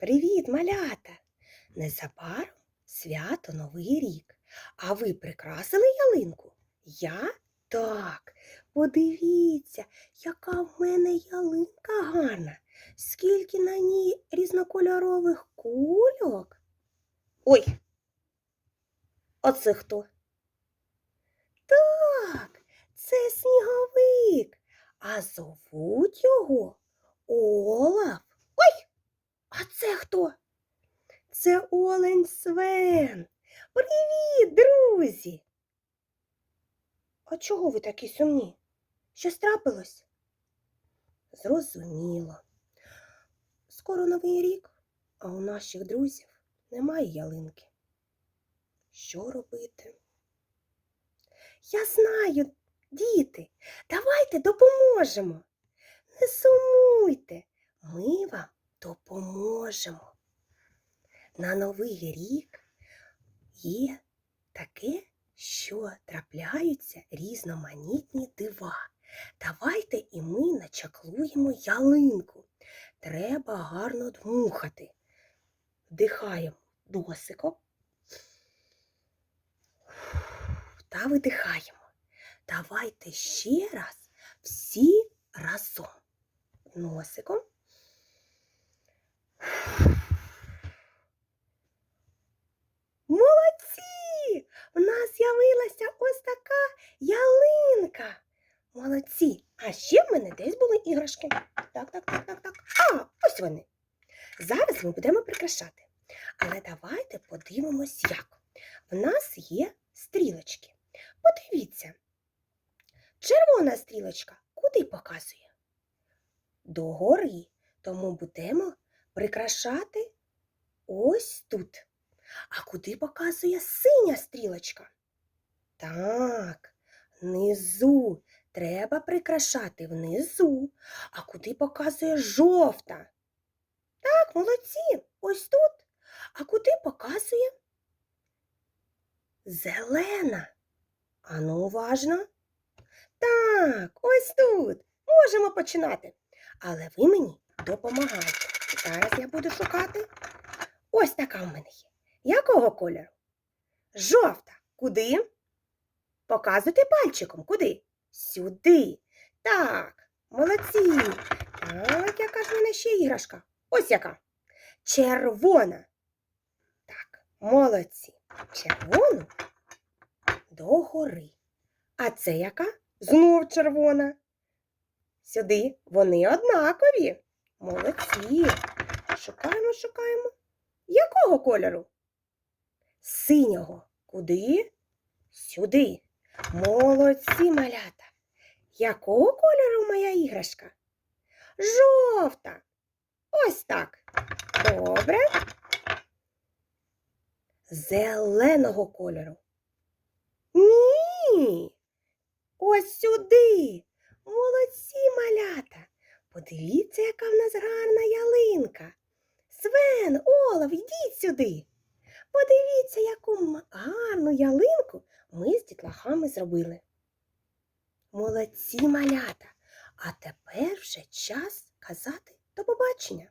Привіт, малята! Незабаром свято Новий рік. А ви прикрасили ялинку? Я? Так. Подивіться, яка в мене ялинка гарна. Скільки на ній різнокольорових кульок. Ой. Оце хто? Так, це сніговик. А зовуть його Олаф. Це хто? Це Олень Свен. Привіт, друзі. А чого ви такі сумні? Щось трапилось? Зрозуміло. Скоро новий рік, а у наших друзів немає ялинки. Що робити? Я знаю, діти, давайте допоможемо. Не сумуйте, ми вам допоможемо. На новий рік є таке, що трапляються різноманітні дива. Давайте і ми начаклуємо ялинку. Треба гарно дмухати. Вдихаємо носиком та видихаємо. Давайте ще раз всі разом. Носиком. Молодці! В нас з'явилася ось така ялинка. Молодці. А ще в мене десь були іграшки. Так, так, так, так, так. А, ось вони. Зараз ми будемо прикрашати. Але давайте подивимось, як. В нас є стрілочки. Подивіться. Червона стрілочка куди показує? Догори. Тому будемо прикрашати ось тут. А куди показує синя стрілочка? Так, внизу. Треба прикрашати внизу. А куди показує жовта? Так, молодці, ось тут. А куди показує? Зелена. Ану, уважно. Так, ось тут. Можемо починати. Але ви мені допомагаєте. Зараз я буду шукати. Ось така в мене є. Якого кольору? Жовта. Куди? Показуйте пальчиком. Куди? Сюди. Так, молодці. Так, яка ж в мене ще іграшка? Ось яка. Червона. Так, молодці. Червону догори. А це яка? Знов червона. Сюди вони однакові. Молодці. Шукаємо, шукаємо. Якого кольору? Синього. Куди? Сюди. Молодці малята. Якого кольору моя іграшка? Жовта. Ось так. Добре. Зеленого кольору. Ні. Ось сюди. Молодці малята. Подивіться, яка в нас гарна ялинка. Свен, Олаф, йдіть сюди. Подивіться, яку гарну ялинку ми з дітлахами зробили. Молодці малята. А тепер вже час казати до побачення.